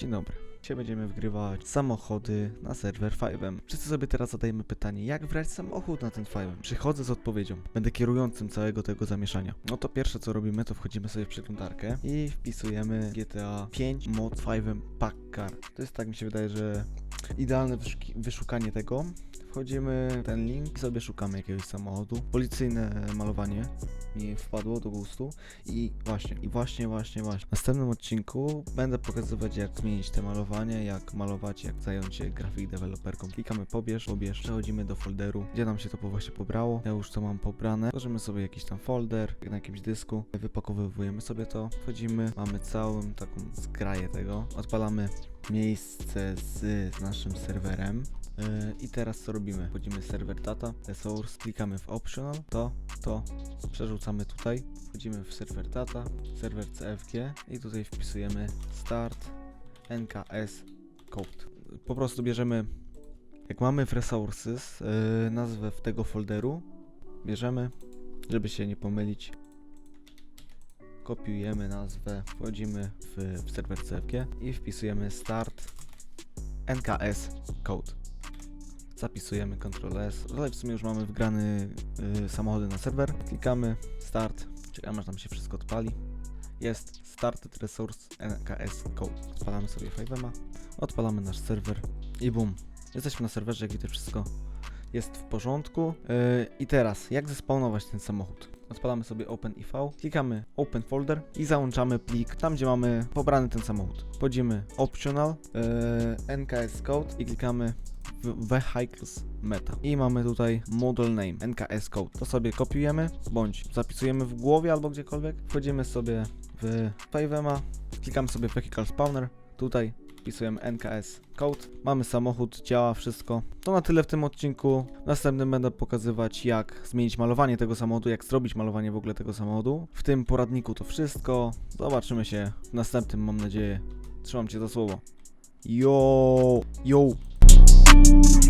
Dzień dobry. Dzisiaj będziemy wgrywać samochody na serwer 5M. Wszyscy sobie teraz zadajemy pytanie, jak wgrać samochód na ten 5M? Przychodzę z odpowiedzią. Będę kierującym całego tego zamieszania. No to pierwsze co robimy, to wchodzimy sobie w przeglądarkę i wpisujemy GTA 5 mod 5M Pack Car. To jest tak mi się wydaje, że idealne wyszukanie tego. Wchodzimy w ten link sobie szukamy jakiegoś samochodu. Policyjne malowanie mi wpadło do gustu. I właśnie, i właśnie, właśnie, właśnie. W następnym odcinku będę pokazywać, jak zmienić te malowanie, jak malować, jak zająć się grafik deweloperką. Klikamy pobierz, pobierz, przechodzimy do folderu, gdzie nam się to właśnie pobrało. Ja już to mam pobrane. Tworzymy sobie jakiś tam folder na jakimś dysku, wypakowujemy sobie to, wchodzimy, mamy całą taką zgraję tego, odpalamy miejsce z naszym serwerem. Yy, I teraz co robimy? Wchodzimy serwer data, resource, klikamy w optional, to, to, przerzucamy tutaj, wchodzimy w serwer data, serwer CFG i tutaj wpisujemy start nks code. Po prostu bierzemy, jak mamy w resources, yy, nazwę w tego folderu, bierzemy, żeby się nie pomylić, kopiujemy nazwę, wchodzimy w, w serwer CFG i wpisujemy start nks code zapisujemy Ctrl S. Tutaj w sumie już mamy wgrany y, samochody na serwer. Klikamy Start. Czekamy aż nam się wszystko odpali. Jest Started Resource NKS Code. Odpalamy sobie 5 odpalamy nasz serwer i bum. Jesteśmy na serwerze, jak widać wszystko jest w porządku. Yy, I teraz, jak zespawnować ten samochód? Odpalamy sobie OpenIV, klikamy Open Folder i załączamy plik tam, gdzie mamy pobrany ten samochód. Wchodzimy Optional, yy, NKS Code i klikamy Vehicles Meta. I mamy tutaj model name, NKS code. To sobie kopiujemy, bądź zapisujemy w głowie albo gdziekolwiek. Wchodzimy sobie w Pavema, klikamy sobie Vehicle Spawner, tutaj wpisujemy NKS code. Mamy samochód, działa wszystko. To na tyle w tym odcinku. W następnym będę pokazywać jak zmienić malowanie tego samochodu, jak zrobić malowanie w ogóle tego samochodu. W tym poradniku to wszystko. Zobaczymy się w następnym, mam nadzieję. Trzymam cię za słowo. Yo, yo. Thank you.